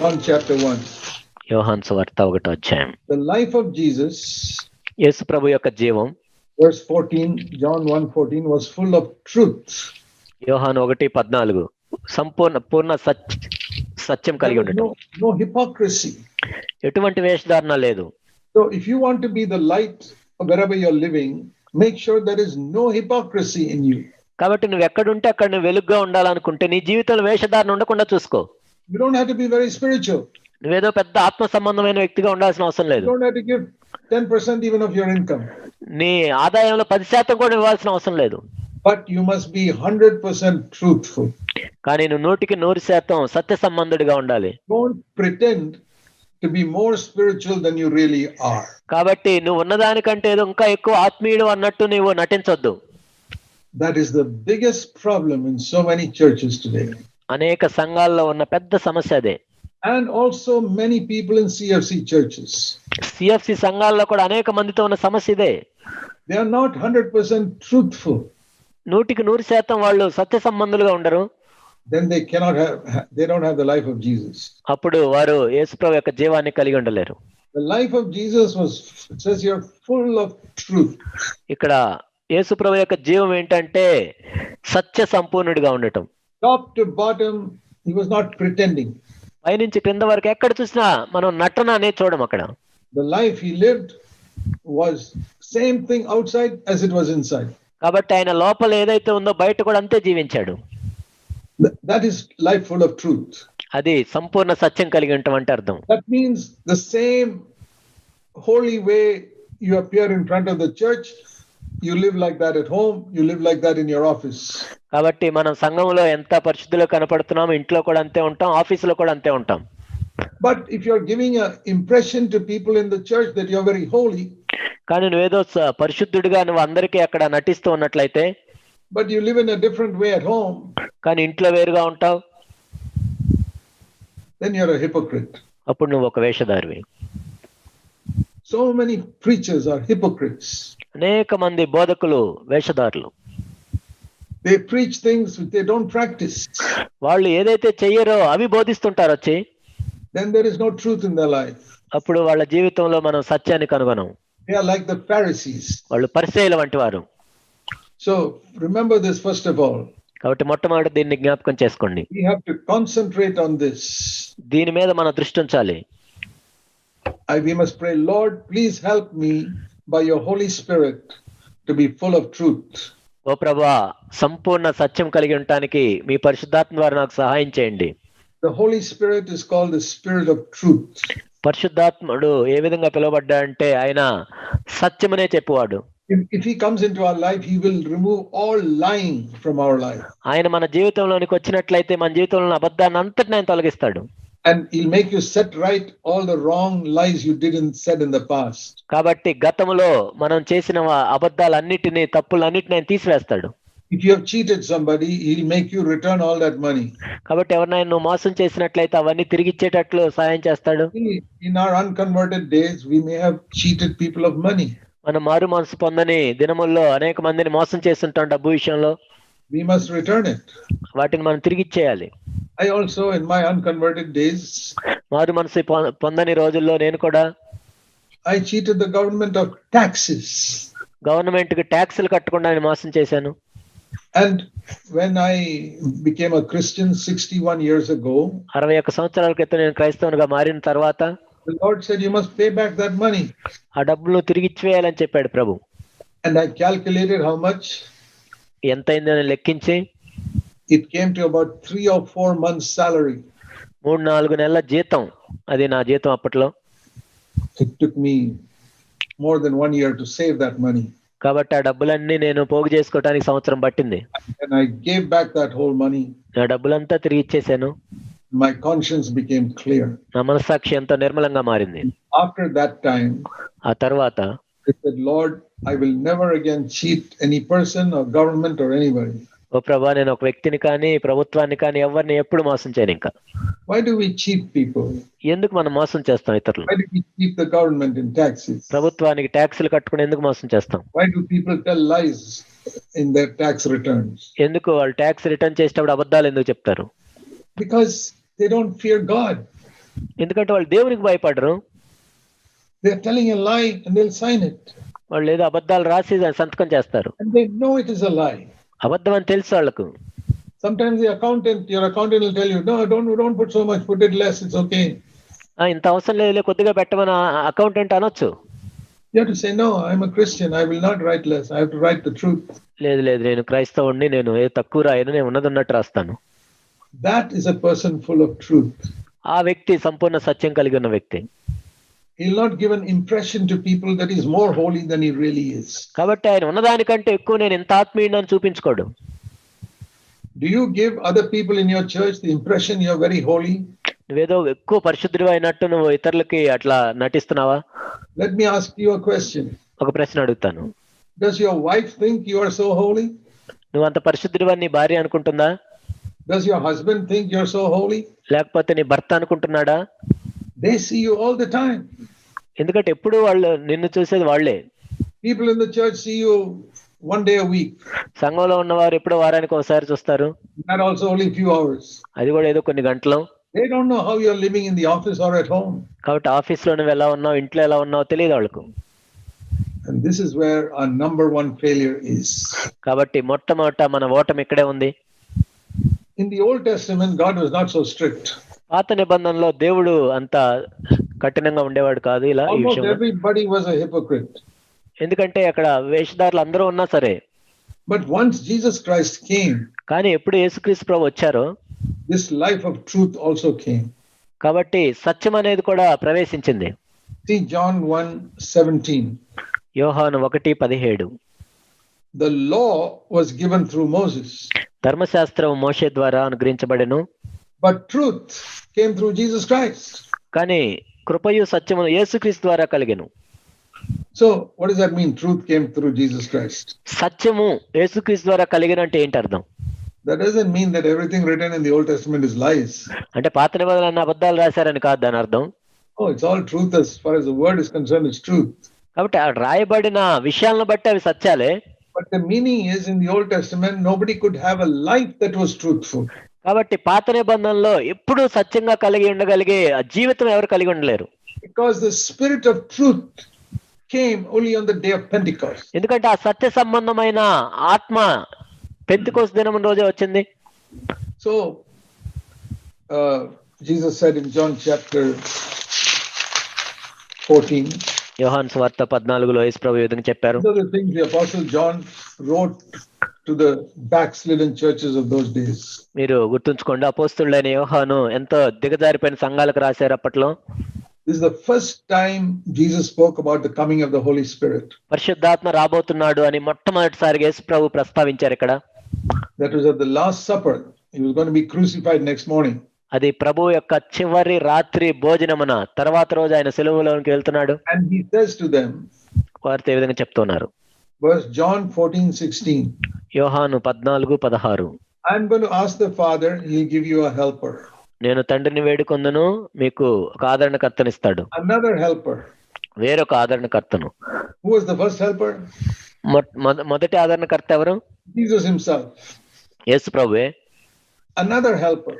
John chapter 1. యోహాన్ సువార్త ఒకటో అధ్యాయం The life of Jesus, యేసు ప్రభు యొక్క జీవం verse 14, John 1 14, was full of truth. యోహాన్ ఒకటి పద్నాలుగు సంపూర్ణ పూర్ణ సచ్ సత్యం కలిగి There was ఉండటం no, no hypocrisy. ఎటువంటి వేషధారణ లేదు So if you want to be the light wherever you're living, make sure there is no hypocrisy in you. కాబట్టి నువ్వు ఎక్కడుంటే అక్కడ నువ్వు వెలుగ్గా ఉండాలనుకుంటే నీ జీవితంలో వేషధారణ ఉండకుండా చూసుకో you don't have to be very spiritual నువ్వేదో పెద్ద ఆత్మ సంబంధమైన వ్యక్తిగా ఉండాల్సిన అవసరం లేదు. Ten percent even of your income నీ ఆదాయంలో పది శాతం కూడా ఇవ్వాల్సిన అవసరం లేదు. But you must be hundred percent truth కానీ నువ్వు నోటికి నూరు శాతం సత్య సంబంధుడిగా ఉండాలి. Don't pretend to be more spiritual then you really are కాబట్టి నువ్వు ఉన్నదానికంటే ఏదో ఇంకా ఎక్కువ ఆత్మీయుడు అన్నట్టు నీవు నటించొద్దు. That is the biggest problem in so many churches today అనేక సంఘాల్లో ఉన్న పెద్ద సమస్య అదే And also many people in CFC churches. CFC సంఘాల్లో కూడా అనేక మందితో ఉన్న సమస్య ఇదే They are not 100% truthful. నూటికి నూరు శాతం వాళ్ళు సత్య సంబంధులుగా ఉండరు Then they cannot have, they don't have the life of Jesus. అప్పుడు వారు యేసుప్రభు యొక్క జీవాన్ని కలిగి ఉండలేరు The life of Jesus was, it says here, full of truth. ఇక్కడ యేసుప్రభు యొక్క జీవం ఏంటంటే సత్య సంపూర్ణుడిగా ఉండటం top to bottom he was not pretending పై నుంచి క్రింద వరకు ఎక్కడ చూసినా మనం నటన అనే చూడం అక్కడ. The life he lived was same thing outside as it was inside కాబట్టి ఆయన లోపల ఏదైతే ఉందో బయట కూడా అంతే జీవించాడు. That is life full of truth అది సంపూర్ణ సత్యం కలిగి ఉంటాం అంటే అర్థం. That means the same holy way you appear in front of the church you live like that at home you live like that in your office కాబట్టి మనం సంఘంలో ఎంత పరిశుద్ధిలో కనపడుతున్నాం ఇంట్లో కూడా అంతే ఉంటాం ఆఫీస్లో కూడా అంతే ఉంటాం. But if you are giving a impression to people in the church that you are very holy కానీ నువ్వు ఏదో పరిశుద్ధుడిగా నువ్వు అందరికీ అక్కడ నటిస్తూ ఉన్నట్లయితే but you live in a different way at home కానీ ఇంట్లో వేరుగా ఉంటావు then you are a hypocrite అప్పుడు నువ్వు ఒక వేషధారివి. So many preachers are hypocrites అనేక మంది బోధకులు వేషధారులు. They preach things which they don't practice. వాళ్ళు ఏదైతే చెయ్యరో అవి బోధిస్తుంటారు వచ్చి Then there is no truth in their life. అప్పుడు వాళ్ళ జీవితంలో మనం సత్యాన్ని కనుగొనం They are like the Pharisees. వాళ్ళు పరిచయల వంటి వారు So remember this first of all. కాబట్టి మొట్టమొదటి దీన్ని జ్ఞాపకం చేసుకోండి We have to concentrate on this. దీని మీద మన దృష్టి ఉంచాలి I, we must pray, Lord, please help me by your Holy Spirit to be full of truth. ఓ ప్రభా సంపూర్ణ సత్యం కలిగి ఉండటానికి మీ పరిశుద్ధాత్మ ద్వారా నాకు సహాయం చేయండి The Holy Spirit is called the Spirit of truth. పరిశుద్ధాత్ముడు ఏ విధంగా పిలువబడ్డాడంటే ఆయన సత్యమనే చెప్పువాడు if He comes into our life, He will remove all lying from our life. ఆయన మన జీవితంలోనికి వచ్చినట్లయితే మన జీవితంలో అబద్ధాన్ని అంతటిని ఆయన తొలగిస్తాడు And He'll make you set right all the wrong lies you didn't said in the past. కాబట్టి గతంలో మనం చేసిన వా- అబద్ధాలన్నిటినీ తప్పులన్నిటిని ఆయన తీసివేస్తాడు If you have cheated somebody, He'll make you return all that money. కాబట్టి ఎవరినైనా నువ్వు మోసం చేసినట్లయితే అవన్నీ తిరిగి ఇచ్చేటట్లు సహాయం చేస్తాడు See, In our unconverted days, we may have cheated people of money. మనం మారు మనసు పొందని దినముల్లో అనేక మందిని మోసం చేస్తుంటాం డబ్బు విషయంలో We must return it. వాటిని మనం తిరిగి ఇచ్చేయాలి I also, in my unconverted days, మారు మనసు పొ- పొందని రోజుల్లో నేను కూడా I cheated the government of taxes. Government కి ట్యాక్సులు కట్టకుండా నేను మోసం చేశాను And when I became a Christian 61 years ago, అరవై ఒక్క సంవత్సరాల క్రితం నేను క్రైస్తవునిగా మారిన తర్వాత the Lord said, You must pay back that money. ఆ డబ్బులు తిరిగి ఇచ్చివేయాలని చెప్పాడు ప్రభు And I calculated how much. ఎంతైంది అని లెక్కించి? It came to about three or four months salary మూడు నాలుగు నెలల జీతం. అది నా జీతం అప్పట్లో. It took me more then one year to save that money కాబట్టి ఆ డబ్బులన్నీ నేను పోగు చేసుకోవడానికి సంవత్సరం పట్టింది. I gave back that whole money నా డబ్బులంతా తిరిగి ఇచ్చేసాను మై కాన్షియన్స్ బికేమ్ క్లియర్ నా మనసాక్షి ఎంతో నిర్మలంగా మారింది. ఆఫ్టర్ దట్ టైం ఆ తర్వాత ఓ ప్రభా నేను ఒక వ్యక్తిని కానీ ప్రభుత్వాన్ని కానీ ఎవరిని ఎప్పుడు మోసం చేయను ఇంకా. వై డూ చీప్ పీపుల్ ఎందుకు మనం మోసం చేస్తాం ఇతరులు ప్రభుత్వానికి ట్యాక్సులు కట్టుకుని ఎందుకు మోసం చేస్తాం? వై పీపుల్ ఎందుకు వాళ్ళు ట్యాక్స్ రిటర్న్ చేసేటప్పుడు అబద్ధాలు ఎందుకు చెప్తారు? బికాస్ ఎందుకంటే వాళ్ళు దేవునికి భయపడరు. They're telling a lie and they'll sign it. వాళ్ళు ఏదో అబద్ధాలు రాసి సంతకం చేస్తారు And they know it is a lie. అబద్ధం అని తెలుసు వాళ్ళకు Sometimes the accountant, your accountant will tell you, no, don't don't put so much, put it less, it's okay. "ఆ, ఇంత అవసరం లేదు కొద్దిగా పెట్టమని అకౌంటెంట్ అనొచ్చు You have to say, no, I'm a Christian, I will not write less, I have to write the truth. లేదు లేదు నేను క్రైస్తవుడిని నేను ఏ తక్కువ రాయను నేను ఉన్నది ఉన్నట్టు రాస్తాను That is a person full of truth. ఆ వ్యక్తి సంపూర్ణ సత్యం కలిగి ఉన్న వ్యక్తి He'll not give an impression to people that he's more holy than he really is. కాబట్టి ఆయన ఉన్నదానికంటే ఎక్కువ నేను ఎంత ఆత్మీయుడని చూపించుకోడు Do you give other people in your church the impression you're very holy? నువ్వేదో ఎక్కువ పరిశుద్ధుడు అయినట్టు నువ్వు ఇతరులకి అట్లా నటిస్తున్నావా Let me ask you a question. ఒక ప్రశ్న అడుగుతాను Does your wife think you are so holy? నువ్వు అంత పరిశుద్ధుడు నీ భార్య అనుకుంటుందా Does your husband think you're so holy? లేకపోతే నీ భర్త అనుకుంటున్నాడా They see you all the time. ఎందుకంటే ఎప్పుడు వాళ్ళు నిన్ను చూసేది వాళ్ళే People in the church see you one day a week, సంఘంలో ఉన్నవారు ఎప్పుడో వారానికి ఒకసారి చూస్తారు also only a few hours. అది కూడా ఏదో కొన్ని గంటలు They don't know how you're living in the office or at home. కాబట్టి ఆఫీస్లో నువ్వు ఎలా ఉన్నావు ఇంట్లో ఎలా ఉన్నావు తెలియదు వాళ్ళకు And this is where our number one failure is. కాబట్టి మొట్టమొదట మన ఓటమి ఇక్కడే ఉంది In the Old Testament, God was not so strict. పాత నిబంధనలో దేవుడు అంత కఠినంగా ఉండేవాడు కాదు ఇలా ఈ Almost విషయంలో everybody was a hypocrite. ఎందుకంటే అక్కడ వేషధారులు అందరూ ఉన్నా సరే But once Jesus Christ came, కానీ ఎప్పుడు యేసుక్రీస్తు ప్రభు వచ్చారో this life of truth also came. కాబట్టి సత్యం అనేది కూడా ప్రవేశించింది See John 1 17. యోహాను ఒకటి పదిహేడు The law was given through Moses, ధర్మశాస్త్రం మోషే ద్వారా అనుగ్రహించబడెను but truth came through Jesus Christ కానీ కృపయు సత్యమును యేసుక్రీస్తు ద్వారా కలిగెను. So what is that mean truth came through Jesus Christ సత్యము యేసుక్రీస్తు ద్వారా కలిగెను అంటే ఏంటి అర్థం? That doesn't mean that everything written in the old testament is lies అంటే పాత నిబంధన అన్న అబద్ధాలు రాశారని కాదు దాని అర్థం. O it's all truth as far as the word is concern is truth కాబట్టి ఆ రాయబడిన విషయాలను బట్టి అవి సత్యాలే. But the meaning is in the old testament nobody could have a life that was truthful కాబట్టి పాత నిబంధనలో ఎప్పుడు సత్యంగా కలిగి ఉండగలిగే ఆ జీవితం ఎవరు కలిగి ఉండలేరు. బికాస్ ద స్పిరిట్ ఎందుకంటే ఆ సత్య సంబంధమైన ఆత్మ పెంటికోస్ దినం రోజే వచ్చింది. So Jesus said in John chapter 14 యోహాన్ సువార్త 14 లో యేసు ప్రభు ఏదని చెప్పారు so the things the apostle John wrote To the backslidden churches of those days. మీరు గుర్తుంచుకోండి అపోస్తుడైన యోహాను ఎంతో దిగజారిపోయిన సంఘాలకు రాశారు అప్పట్లో This is the first time Jesus spoke about the coming of the Holy Spirit. పరిశుద్ధాత్మ రాబోతున్నాడు అని మొట్టమొదటిసారిగా యేసు ప్రభు ప్రస్తావించారు ఇక్కడ That was at the Last Supper. He was going to be crucified next morning. అది ప్రభు యొక్క చివరి రాత్రి భోజనమున తర్వాత రోజు ఆయన సెలవులోనికి వెళ్తున్నాడు And he says to them, వారితో విధంగా చెప్తున్నారు verse John 14, 16, యోహాను పద్నాలుగు పదహారు I'm going to ask the Father, he'll give you a helper. నేను తండ్రిని వేడుకొందును మీకు ఒక ఆదరణకర్తనిస్తాడు Another helper. వేరొక ఆదరణకర్తను Who was the first helper? మొ- మొద- మొదటి ఆదరణకర్త ఎవరు Jesus himself. యేసు ప్రభువే Another helper.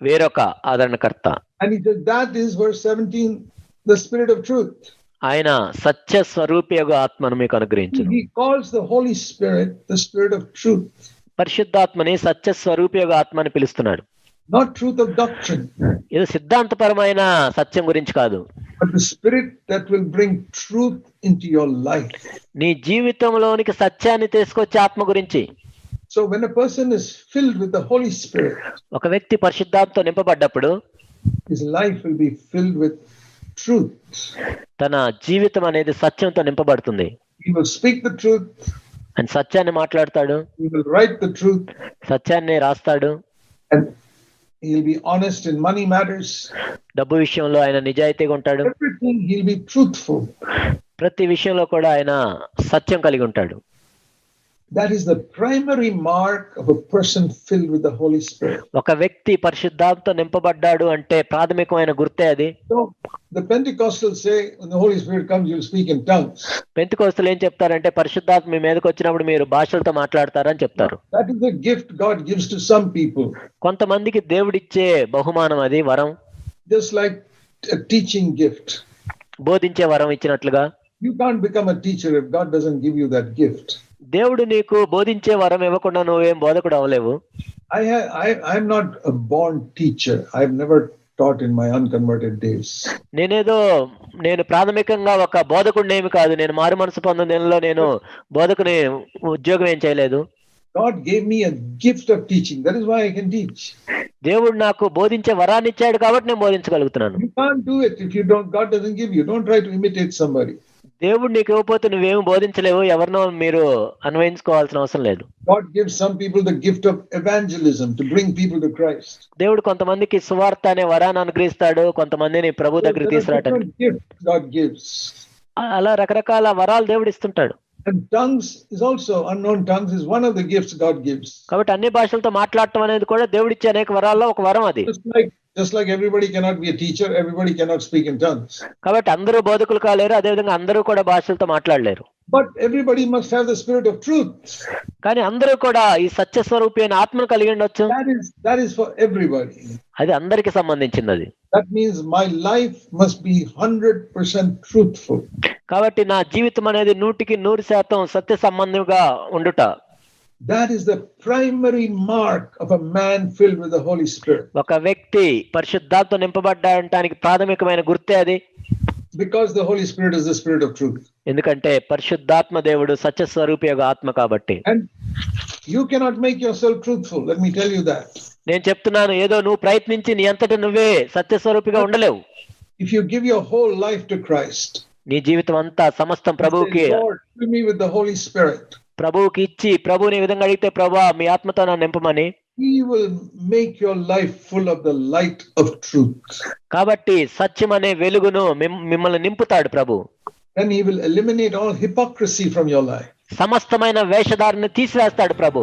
వేరొక ఆదరణకర్త And he said, that is verse 17, the Spirit of truth. ఆయన సత్య స్వరూపియగు ఆత్మను మీకు అనుగ్రహించును He calls the Holy Spirit the Spirit of truth, పరిశుద్ధాత్మని సత్య స్వరూపియగు ఆత్మ అని పిలుస్తున్నాడు not truth of doctrine, ఇది సిద్ధాంతపరమైన సత్యం గురించి కాదు but the Spirit that will bring truth into your life. నీ జీవితంలోనికి సత్యాన్ని తీసుకొచ్చే ఆత్మ గురించి So when a person is filled with the Holy Spirit, ఒక వ్యక్తి పరిశుద్ధాత్మతో నింపబడ్డప్పుడు his life will be filled with truth. తన జీవితం అనేది సత్యంతో నింపబడుతుంది He will speak the truth, ఆయన సత్యాన్ని మాట్లాడతాడు he will write the truth, సత్యాన్ని రాస్తాడు and he'll be honest in money matters. డబ్బు విషయంలో ఆయన నిజాయితీగా ఉంటాడు Everything he'll be truthful. ప్రతి విషయంలో కూడా ఆయన సత్యం కలిగి ఉంటాడు That is the primary mark of a person filled with the Holy Spirit. ఒక వ్యక్తి పరిశుద్ధాత్మతో నింపబడ్డాడు అంటే ప్రాథమికమైన గుర్తే అది So the Pentecostals say when the Holy Spirit comes, you'll speak in tongues. పెంతుకోస్తులు ఏం చెప్తారంటే పరిశుద్ధాత్మ మీ మీదకి వచ్చినప్పుడు మీరు భాషలతో మాట్లాడతారని చెప్తారు That is the gift God gives to some people. కొంతమందికి దేవుడిచ్చే బహుమానం అది వరం just like a teaching gift. బోధించే వరం ఇచ్చినట్లుగా You can't become a teacher if God doesn't give you that gift. దేవుడు నీకు బోధించే వరం ఇవ్వకుండా నువ్వేం బోధకుడు అవ్వలేవు I'm not a born teacher. I've never taught in my unconverted days. నేనేదో నేను ప్రాథమికంగా ఒక బోధకుడిని ఏమి కాదు నేను మారు మనసు పొందిన నెలలో నేను బోధకుని ఉద్యోగం ఏం చేయలేదు God gave me a gift of teaching. That is why I can teach. దేవుడు నాకు బోధించే వరాన్ని ఇచ్చాడు కాబట్టి నేను బోధించగలుగుతున్నాను You can't do it if you don't. God doesn't give you. Don't try to imitate somebody. దేవుడు నీకు ఇవ్వబోతే నువ్వేమి బోధించలేవు ఎవరినో మీరు అన్వయించుకోవాల్సిన అవసరం లేదు. దేవుడు కొంతమందికి సువార్త అనే వరాన్ని అనుగ్రహిస్తాడు కొంతమందిని ప్రభు దగ్గర తీసుకురాట అలా రకరకాల వరాలు దేవుడు ఇస్తుంటాడు. కాబట్టి అన్ని భాషలతో మాట్లాడటం అనేది కూడా దేవుడిచ్చే అనేక వరాల్లో ఒక వరం అది. Just like everybody cannot be teacher everybody cannot speak in terms కాబట్టి అందరూ బోధకులు కాలేరు అదేవిధంగా అందరూ కూడా భాషలతో మాట్లాడలేరు. But everybody must have the spirit of truth కానీ అందరూ కూడా ఈ సత్య స్వరూపి అయిన ఆత్మను కలిగి ఉండొచ్చు? దట్ ఇస్ ఫర్ ఎవ్రీబడి అది అందరికి సంబంధించినది. That means my life must be 100% truthful కాబట్టి నా జీవితం అనేది నూటికి నూరు శాతం సత్య సంబంధంగా ఉండుట. That is the primary mark of a man filled with the Holy Spirit. ఒక వ్యక్తి పరిశుద్ధాత్మ నింపబడ్డాడటానికి ప్రాథమికమైన గుర్తే అది Because the Holy Spirit is the spirit of truth. ఎందుకంటే పరిశుద్ధాత్మ దేవుడు సత్య స్వరూపి యొక్క ఆత్మ కాబట్టి And you cannot make yourself truthful. Let me tell you that. నేను చెప్తున్నాను ఏదో నువ్వు ప్రయత్నించి నీ అంతట నువ్వే సత్య స్వరూపిగా ఉండలేవు If you give your whole life to Christ, నీ జీవితం అంతా సమస్తం ప్రభువుకి say, Lord, fill me with the Holy Spirit. ప్రభువుకి ఇచ్చి ప్రభువుని ఈ విధంగా అడిగితే ప్రభా మీ ఆత్మతో నన్ను నింపమని He will make your life full of the light of truth. కాబట్టి సత్యం అనే వెలుగును మిమ్- మిమ్మల్ని నింపుతాడు ప్రభు Then He will eliminate all hypocrisy from your life. సమస్తమైన వేషధారిని తీసివేస్తాడు ప్రభు